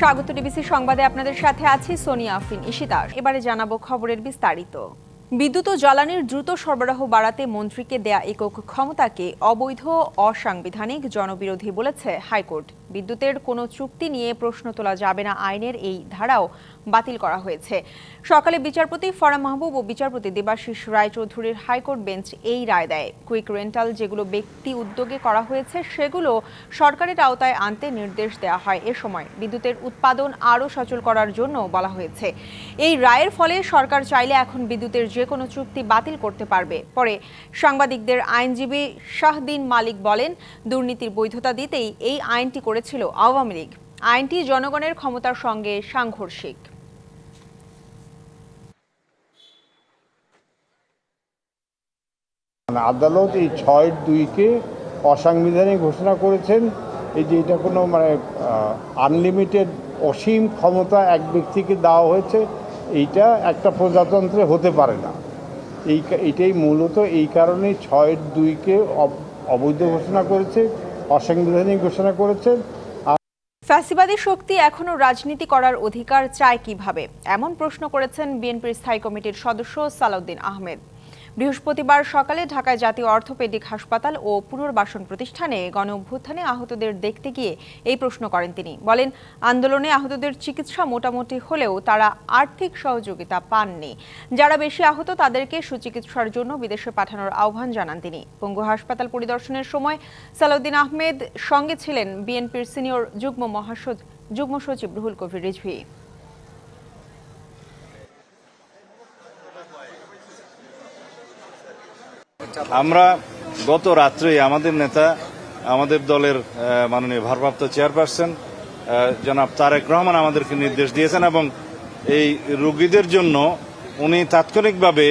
স্বাগত ডিবিসি সংবাদে আপনাদের সাথে আছি সোনিয়া আফিন ইশিতাস এবারে জানাব খবরের বিস্তারিত। বিদ্যুৎ ও জ্বালানির দ্রুত সরবরাহ বাড়াতে মন্ত্রীকে দেয়া একক ক্ষমতাকে অবৈধ অসাংবিধানিক জনবিরোধী বলেছে হাইকোর্ট। বিদ্যুতের কোনো চুক্তি নিয়ে প্রশ্ন তোলা যাবে না। আইনের এই ধারাও বাতিল করা হয়েছে। সকালে বিচারপতি ফরা মাহবুব ও বিচারপতি দেবাশিস রায়চৌধুরীর হাইকোর্ট বেঞ্চ এই রায় দেয়। কুইক রেন্টাল যেগুলো ব্যক্তি উদ্যোগে করা হয়েছে, সেগুলো সরকারের আওতায় আনতে নির্দেশ দেওয়া হয়। এ সময় বিদ্যুতের উৎপাদন আরও সচল করার জন্য বলা হয়েছে। এই রায়ের ফলে সরকার চাইলে এখন বিদ্যুতের যে কোনো চুক্তি বাতিল করতে পারবে। পরে সাংবাদিকদের আইনজীবী শাহদিন মালিক বলেন, দুর্নীতির বৈধতা দিতেই এই আইনটি করেছিল আওয়ামী লীগ। আইনটি জনগণের ক্ষমতার সঙ্গে সাংঘর্ষিক। মানে আদালত এই ছয় দুইকে অসাংবিধানিক ঘোষণা করেছেন। এই যে এটা কোনো মানে আনলিমিটেড অসীম ক্ষমতা এক ব্যক্তিকে দেওয়া হয়েছে, এইটা একটা প্রজাতন্ত্রে হতে পারে না। এই এটাই মূলত এই কারণেই ছয় দুইকে অব- অবৈধ ঘোষণা করেছে। অসাংবিধানিক ঘোষণা করেছেন। ফ্যাসিবাদী শক্তি এখনও রাজনীতি করার অধিকার চায় কীভাবে? এমন প্রশ্ন করেছেন বিএনপির স্থায়ী কমিটির সদস্য সালাউদ্দিন আহমেদ। বৃহস্পতিবার সকালে ঢাকায় জাতীয় অর্থোপেডিক হাসপাতাল ও পুনর্বাসন প্রতিষ্ঠানে গণ অভ্যুত্থানে আহতদের দেখতে গিয়ে এই প্রশ্ন করেন তিনি। বলেন, আন্দোলনে আহতদের চিকিৎসা মোটামুটি হলেও তারা আর্থিক সহযোগিতা পাননি। যারা বেশি আহত তাদেরকে সুচিকিৎসার জন্য বিদেশে পাঠানোর আহ্বান জানান তিনি। পঙ্গু হাসপাতাল পরিদর্শনের সময় সালাউদ্দিন আহমেদ সঙ্গে ছিলেন বিএনপির সিনিয়র যুগ্ম মহাসচিব যুগ্ম সচিব রুহুল কবির রিজভি। আমরা গত রাত্রে আমাদের নেতা, আমাদের দলের মাননীয় ভারপ্রাপ্ত চেয়ারপারসন জনাব তারেক রহমান আমাদেরকে নির্দেশ দিয়েছেন এবং এই রোগীদের জন্য উনি তাৎক্ষণিকভাবে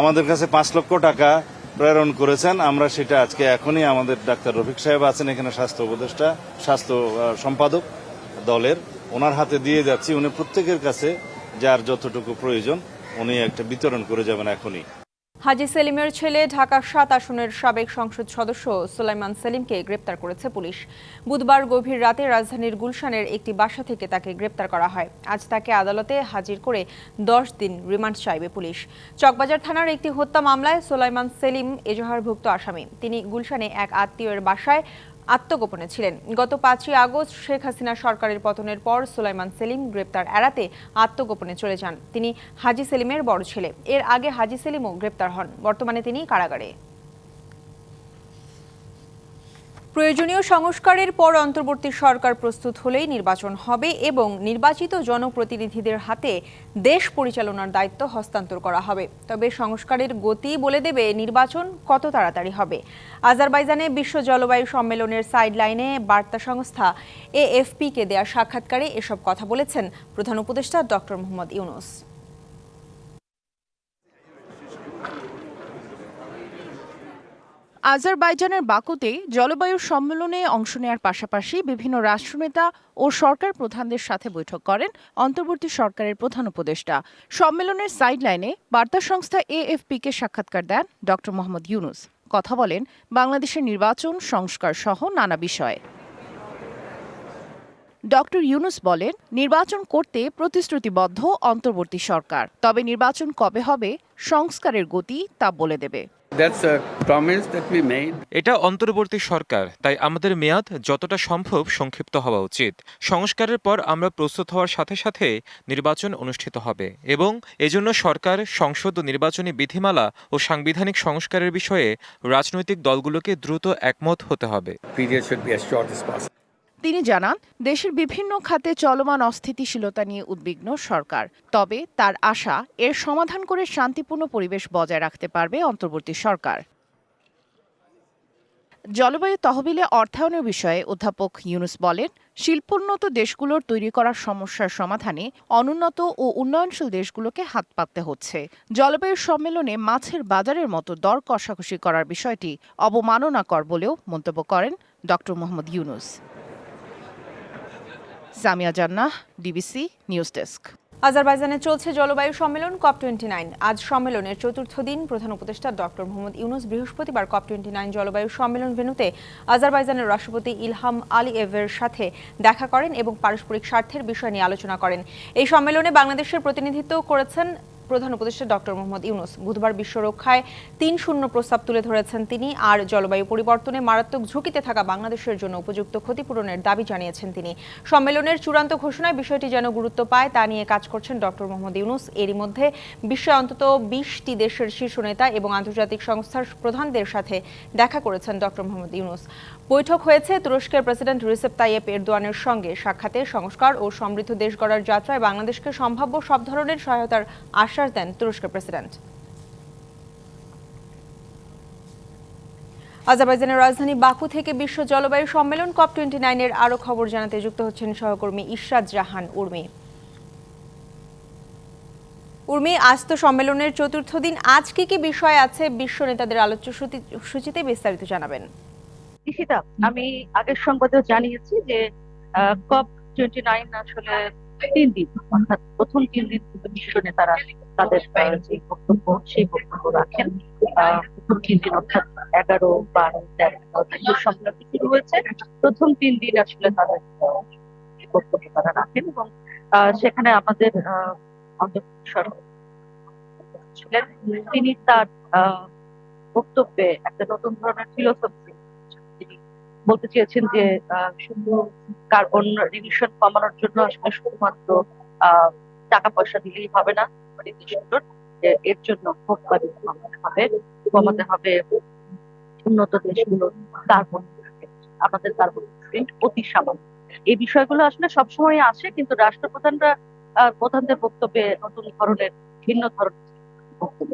আমাদের কাছে পাঁচ লক্ষ টাকা প্রেরণ করেছেন। আমরা সেটা আজকে এখনই আমাদের ডাক্তার রফিক সাহেব আছেন এখানে স্বাস্থ্য উপদেষ্টা, স্বাস্থ্য সম্পাদক দলের। ওনার হাতে দিয়ে যাচ্ছি। উনি প্রত্যেকের কাছে যার যতটুকু প্রয়োজন উনি একটা বিতরণ করে যাবেন এখনই। হাজি সেলিমের ছেলে ঢাকা সাত আসনের সাবেক সংসদ সদস্য সোলাইমান সেলিমকে গ্রেপ্তার করেছে পুলিশ। বুধবার গভীর রাতে রাজধানীর গুলশানের একটি বাসা থেকে তাকে গ্রেপ্তার করা হয়। আজ তাকে আদালতে হাজির করে দশ দিন রিমান্ড চাইবে পুলিশ। চকবাজার থানার একটি হত্যা মামলায় সোলাইমান সেলিম এজাহারভুক্ত আসামি। তিনি গুলশানে এক আত্মীয়ের বাসায় আত্মগোপনে ছিলেন। গত পাঁচই আগস্ট শেখ হাসিনা সরকারের পতনের পর সুলাইমান সেলিম গ্রেপ্তার এড়াতে আত্মগোপনে চলে যান। তিনি হাজি সেলিমের বড় ছেলে। এর আগে হাজি সেলিমও গ্রেপ্তার হন। বর্তমানে তিনি কারাগারে। প্রয়োজনীয় সংস্কারের পর অন্তর্বর্তী সরকার প্রস্তুত হলেই নির্বাচন হবে এবং নির্বাচিত জনপ্রতিনিধিদের হাতে দেশ পরিচালনার দায়িত্ব হস্তান্তর করা হবে। তবে সংস্কারের গতি বলে দেবে নির্বাচন কত তাড়াতাড়ি হবে। আজারবাইজানে বিশ্ব জলবায়ু সম্মেলনের সাইডলাইনে বার্তা সংস্থা এএফপিকে দেয়া সাক্ষাৎকারে এসব কথা বলেছেন প্রধান উপদেষ্টা ডক্টর মোহাম্মদ ইউনুস। আজারবাইজানের বাকুতে জলবায়ু সম্মেলনে অংশ নেওয়ার পাশাপাশি বিভিন্ন রাষ্ট্রনেতা ও সরকার প্রধানদের সাথে বৈঠক করেন অন্তর্বর্তী সরকারের প্রধান উপদেষ্টা। সম্মেলনের সাইডলাইনে বার্তা সংস্থা এএফপিকে সাক্ষাৎকার দেন ড মোহাম্মদ ইউনুস। কথা বলেন বাংলাদেশের নির্বাচন, সংস্কার সহ নানা বিষয়ে। ডক্টর ইউনুস বলেন, নির্বাচন করতে প্রতিশ্রুতিবদ্ধ অন্তর্বর্তী সরকার, তবে নির্বাচন কবে হবে, সংস্কারের গতি তা বলে দেবে। এটা অন্তর্বর্তী সরকার তাই আমাদের মেয়াদ যতটা সম্ভব সংক্ষিপ্ত হওয়া উচিত। সংস্কারের পর আমরা প্রস্তুত হওয়ার সাথে সাথে নির্বাচন অনুষ্ঠিত হবে এবং এজন্য সরকার সংসদ ও নির্বাচনী বিধিমালা ও সাংবিধানিক সংস্কারের বিষয়ে রাজনৈতিক দলগুলোকে দ্রুত একমত হতে হবে। তিনি জানান, দেশের বিভিন্ন খাতে চলমান অস্থিতিশীলতা নিয়ে উদ্বিগ্ন সরকার। তবে তার আশা, এর সমাধান করে শান্তিপূর্ণ পরিবেশ বজায় রাখতে পারবে অন্তর্বর্তী সরকার। জলবায়ু তহবিলে অর্থায়নের বিষয়ে অধ্যাপক ইউনুস বলেন, শিল্পোন্নত দেশগুলোর তৈরি করা সমস্যার সমাধানে অনুন্নত ও উন্নয়নশীল দেশগুলোকে হাত পাততে হচ্ছে। জলবায়ু সম্মেলনে মাছের বাজারের মতো দর কষাকষি করার বিষয়টি অবমাননাকর বলেও মন্তব্য করেন ড মোহাম্মদ ইউনুস। সামিয়া জান্নাহ ডিবিসি নিউজ ডেস্ক। আজারবাইজানে চলছে জলবায়ু সম্মেলন, কপ টোয়েন্টি নাইন। আজ সম্মেলনের চতুর্থ দিন, প্রধান উপদেষ্টা ডক্টর মোহাম্মদ ইউনুস বৃহস্পতিবার কপ টোয়েন্টি নাইন জলবায়ু সম্মেলন ভেনুতে আজারবাইজানের রাষ্ট্রপতি ইলহাম আলী এভের সাথে দেখা করেন এবং পারস্পরিক স্বার্থের বিষয় নিয়ে আলোচনা করেন। এই সম্মেলনে বাংলাদেশের প্রতিনিধিত্ব করেছেন প্রধান উপদেষ্টা ডক্টর মোহাম্মদ ইউনুস। বুধবার বিশ্ব রক্ষায় তিন শূন্য প্রস্তাব তুলে ধরেছেন তিনি আর জলবায়ু পরিবর্তনে মারাত্মক ঝুঁকিতে থাকা বাংলাদেশের জন্য উপযুক্ত ক্ষতিপূরণের দাবি জানিয়েছেন তিনি। সম্মেলনের চূড়ান্ত ঘোষণায় বিষয়টি যেন গুরুত্ব পায় তা নিয়ে কাজ করছেন ডক্টর মোহাম্মদ ইউনুস। এরই মধ্যে বিশ্বে অন্তত বিশটি দেশের শীর্ষ নেতা এবং আন্তর্জাতিক সংস্থার প্রধানদের সাথে দেখা করেছেন ডক্টর মোহাম্মদ ইউনুস। বৈঠক হয়েছে তুরস্কের প্রেসিডেন্ট রিসেপ তাইয়েপ এরদোয়ানের সঙ্গে। সাক্ষাতে সংস্কার ও সমৃদ্ধ দেশ গড়ার যাত্রায় বাংলাদেশকে সম্ভাব্য সব ধরনের সহায়তার আশ্বাস দেন তুরস্কের প্রেসিডেন্ট আজারবাইজানের রাজধানী বাকু থেকে বিশ্ব জলবায়ু সম্মেলন কপ টোয়েন্টি নাইনের আরও খবর জানাতে যুক্ত হচ্ছেন সহকর্মী ইশরাত জাহান উর্মি। উর্মি, আজ তো সম্মেলনের চতুর্থ দিন। আজ কি কি বিষয় আছে বিশ্ব নেতাদের আলোচ্য সূচিতে বিস্তারিত জানাবেন। আমি আগের সংবাদেও জানিয়েছি যে কপ টোয়েন্টি নাইন আসলে তিন দিন, অর্থাৎ প্রথম তিন দিন কিন্তু বিশ্ব নেতারা তাদের যে বক্তব্য, সেই বক্তব্য রাখেন। প্রথম তিন দিন, অর্থাৎ এগারো, বারো, তেরো শুরু হয়েছে, প্রথম তিন দিন আসলে তাদের বক্তব্য তারা রাখেন এবং সেখানে আমাদের ছিলেন। তিনি তার বক্তব্যে একটা নতুন ধরনের ফিলোসফি বলতে চেয়েছেন যে শুধু কার্বন রিমিশন কমানোর জন্য আসলে শুধুমাত্র টাকা পয়সা দিলেই হবে না মানে এর জন্য কমাতে হবে কমাতে হবে উন্নত দেশগুলোর কার্বন আমাদের কার্বন অতি সামান্য। এই বিষয়গুলো আসলে সবসময় আসে, কিন্তু রাষ্ট্রপ্রধানরা প্রধানদের বক্তব্যে নতুন ধরনের, ভিন্ন ধরনের বক্তব্য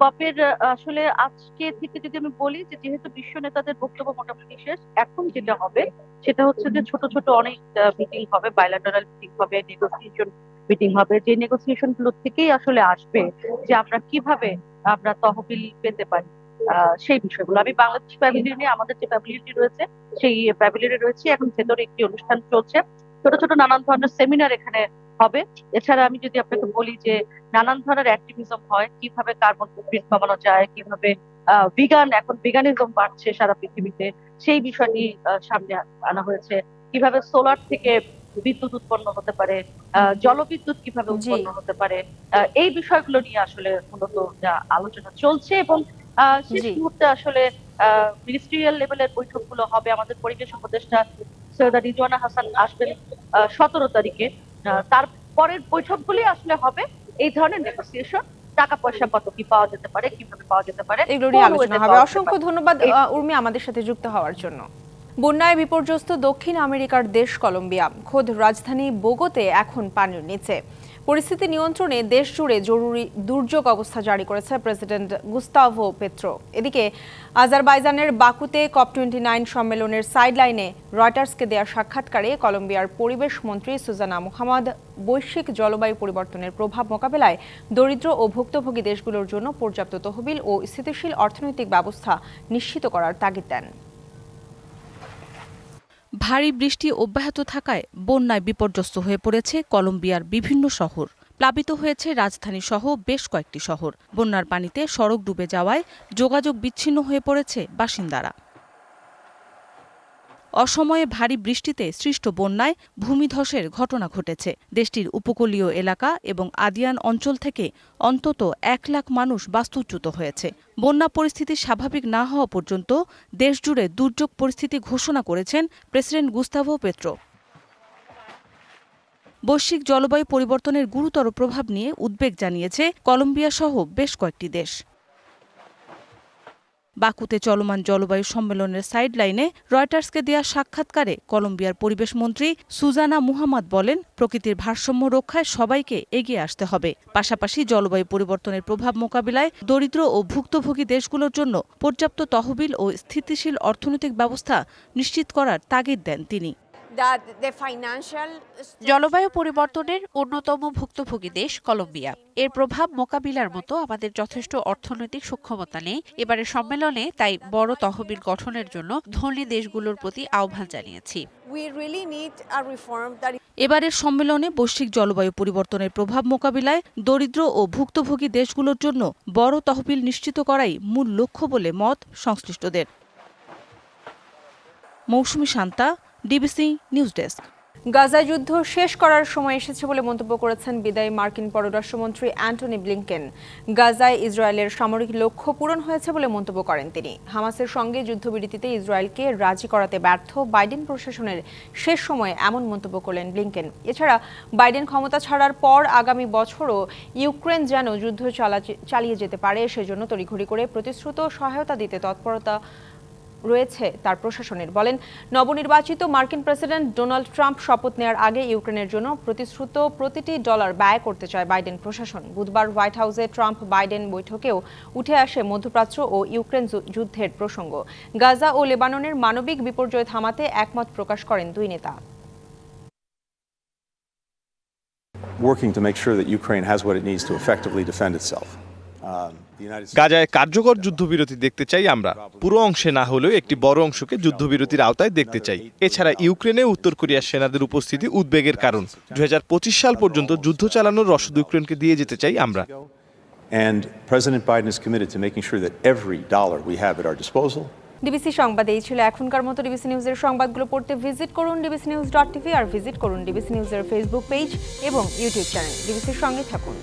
কপের আসলে আজকে থেকে যদি আমি বলি যে যেহেতু বিশ্ব নেতাদের বক্তব্য মোটামুটি শেষ এখন যেটা হবে সেটা হচ্ছে যে ছোট ছোট অনেক মিটিং হবে বাইলাটারাল মিটিং হবে নেগোসিয়েশন মিটিং হবে যে নেগোসিয়েশনগুলো থেকেই আসলে আসবে যে আমরা কীভাবে আমরা তহবিল পেতে পারি আহ, সেই বিষয়গুলো। আমি বাংলাদেশ প্যাভিলিয়নে আমাদের যে প্যাভিলিয়নটি রয়েছে সেই প্যাভিলিয়নে রয়েছে। এখন ভেতরে একটি অনুষ্ঠান চলছে। ছোট ছোট নানান ধরনের সেমিনার এখানে হবে। এছাড়া আমি যদি আপনাকে বলি যে নানান ধরনের অ্যাক্টিভিজম হয় কীভাবে কার্বন ফুটপ্রিন্ট কমানো যায় কীভাবে ভিগান এখন ভিগানিজম বাড়ছে সারা পৃথিবীতে সেই বিষয়টি সামনে আনা হয়েছে। কীভাবে সোলার থেকে বিদ্যুৎ উৎপন্ন হতে পারে জলবিদ্যুৎ কীভাবে উৎপন্ন হতে পারে এই বিষয়গুলো নিয়ে আসলে মূলত যা আলোচনা চলছে এবং আহ, শেষ মুহূর্তে আসলে মিনিস্ট্রিয়াল লেভেলের বৈঠকগুলো হবে আমাদের পরিবেশ উপদেষ্টা সৈয়দা রিজওয়ানা হাসান আসবেন সতেরো তারিখে। তারপরের বৈঠকগুলি আসলে হবে। এই ধরনের নেগোসিয়েশন টাকা পয়সা কত কি পাওয়া যেতে পারে কীভাবে পাওয়া যেতে পারে এগুলো নিয়ে আলোচনা হবে। অসংখ্য ধন্যবাদ উর্মি আমাদের সাথে যুক্ত হওয়ার জন্য। বন্যায় বিপর্যস্ত দক্ষিণ আমেরিকার দেশ কলম্বিয়া। খোদ রাজধানী বোগোতে এখন পানির নিচে। পরিস্থিতি নিয়ন্ত্রণে দেশ জুড়ে জরুরি দুর্যোগ অবস্থা জারি করেছে প্রেসিডেন্ট গুস্তাভো পেত্রো। এদিকে আজারবাইজানের বাকুতে কপ টোয়েন্টি নাইন সম্মেলনের সাইডলাইনে রয়টার্সকে দেয়া সাক্ষাৎকারে কলম্বিয়ার পরিবেশ মন্ত্রী সুজানা মুহাম্মদ বৈশ্বিক জলবায়ু পরিবর্তনের প্রভাব মোকাবেলায় দরিদ্র ও ভুক্তভোগী দেশগুলোর জন্য পর্যাপ্ত তহবিল ও স্থিতিশীল অর্থনৈতিক ব্যবস্থা নিশ্চিত করার তাগিদ দেন। ভারী বৃষ্টি অব্যাহত থাকায় বন্যায় বিপর্যস্ত হয়ে পড়েছে কলম্বিয়ার বিভিন্ন শহর। প্লাবিত হয়েছে রাজধানী সহ বেশ কয়েকটি শহর। বন্যার পানিতে সড়ক ডুবে যাওয়ায় যোগাযোগ বিচ্ছিন্ন হয়ে পড়েছে বাসিন্দারা। অসময়ে ভারী বৃষ্টিতে সৃষ্ট বন্যায় ভূমিধসের ঘটনা ঘটেছে। দেশটির উপকূলীয় এলাকা এবং আদিয়ান অঞ্চল থেকে অন্তত এক লাখ মানুষ বাস্তুচ্যুত হয়েছে। বন্যা পরিস্থিতি স্বাভাবিক না হওয়া পর্যন্ত দেশজুড়ে দুর্যোগ পরিস্থিতি ঘোষণা করেছেন প্রেসিডেন্ট গুস্তাভো পেত্রো। বৈশ্বিক জলবায়ু পরিবর্তনের গুরুতর প্রভাব নিয়ে উদ্বেগ জানিয়েছে কলম্বিয়া সহ বেশ কয়েকটি দেশ। বাকুতে চলমান জলবায়ু সম্মেলনের সাইডলাইনে রয়টার্সকে দেয়া সাক্ষাৎকারে কলম্বিয়ার পরিবেশ মন্ত্রী সুজানা মুহাম্মদ বলেন, প্রকৃতির ভারসাম্য রক্ষায় সবাইকে এগিয়ে আসতে হবে। পাশাপাশি জলবায়ু পরিবর্তনের প্রভাব মোকাবিলায় দরিদ্র ও ভুক্তভোগী দেশগুলোর জন্য পর্যাপ্ত তহবিল ও স্থিতিশীল অর্থনৈতিক ব্যবস্থা নিশ্চিত করার তাগিদ দেন তিনি। জলবায়ু পরিবর্তনের অন্যতম ভুক্তভোগী দেশ কলম্বিয়া। এর প্রভাব মোকাবিলার মতো আমাদের যথেষ্ট অর্থনৈতিক সক্ষমতা নেই। এবারের সম্মেলনে তাই বড় তহবিল গঠনের জন্য ধনী দেশগুলোর প্রতি আহ্বান জানিয়েছি। এবারের সম্মেলনে বৈশ্বিক জলবায়ু পরিবর্তনের প্রভাব মোকাবিলায় দরিদ্র ও ভুক্তভোগী দেশগুলোর জন্য বড় তহবিল নিশ্চিত করাই মূল লক্ষ্য বলে মত সংশ্লিষ্টদের। Mousumi Shanta DBC news desk. Gaza যুদ্ধ শেষ করার সময় এসেছে বলে মন্তব্য করেছেন বিদায়ী মার্কিন পররাষ্ট্রমন্ত্রী অ্যান্টনি ব্লিংকেন। গাজায় ইসরায়েলের সামরিক লক্ষ্য পূরণ হয়েছে বলে মন্তব্য করেন তিনি। হামাসের সঙ্গে যুদ্ধবিরতিতে ইসরায়েলকে রাজি করাতে ব্যর্থ বাইডেন প্রশাসনের শেষ সময়ে এমন মন্তব্য করলেন ব্লিংকেন। এছাড়া, বাইডেন ক্ষমতা ছাড়ার পর আগামী বছরও ইউক্রেন যেন যুদ্ধ চালা- চালিয়ে যেতে পারে, সেজন্য তড়িঘড়ি করে প্রতিশ্রুত সহায়তা দিতে তৎপরতা রয়েছে তার প্রশাসনের বলেন, নবনির্বাচিত মার্কিন প্রেসিডেন্ট ডোনাল্ড ট্রাম্প শপথ নেওয়ার আগে ইউক্রেনের জন্য প্রতিশ্রুত প্রতিটি ডলার ব্যয় করতে চায় বাইডেন প্রশাসন বুধবার হোয়াইট হাউসে ট্রাম্প বাইডেন বৈঠকেও উঠে আসে মধ্যপ্রাচ্য ও ইউক্রেন যুদ্ধের প্রসঙ্গ গাজা ও লেবাননের মানবিক বিপর্যয় থামাতে একমত প্রকাশ করেন দুই নেতা working to make sure that Ukraine has what it needs to effectively defend itself. Um. গাজায় কার্যকর যুদ্ধবিরতি দেখতে চাই আমরা। পুরো অংশে না হলেও একটি বড় অংশকে যুদ্ধবিরতির আওতায় দেখতে চাই। এছাড়া ইউক্রেনে উত্তর কোরিয়ার সেনাদের উপস্থিতি উদ্বেগের কারণ। দুই হাজার পঁচিশ সাল পর্যন্ত যুদ্ধ চালানোর রসদ ইউক্রেনকে দিয়ে যেতে চাই আমরা। And President Biden is committed to making sure that every dollar we have at our disposal DBC সংবাদ এই ছিল এখনকার মতো ডিবিসি নিউজের সংবাদগুলো পড়তে ভিজিট করুন ডিবিসি নিউজ ডট টিভি আর ভিজিট করুন ডিবিসি নিউজের ফেসবুক পেজ এবং ইউটিউব চ্যানেল ডিবিসির সঙ্গে থাকুন।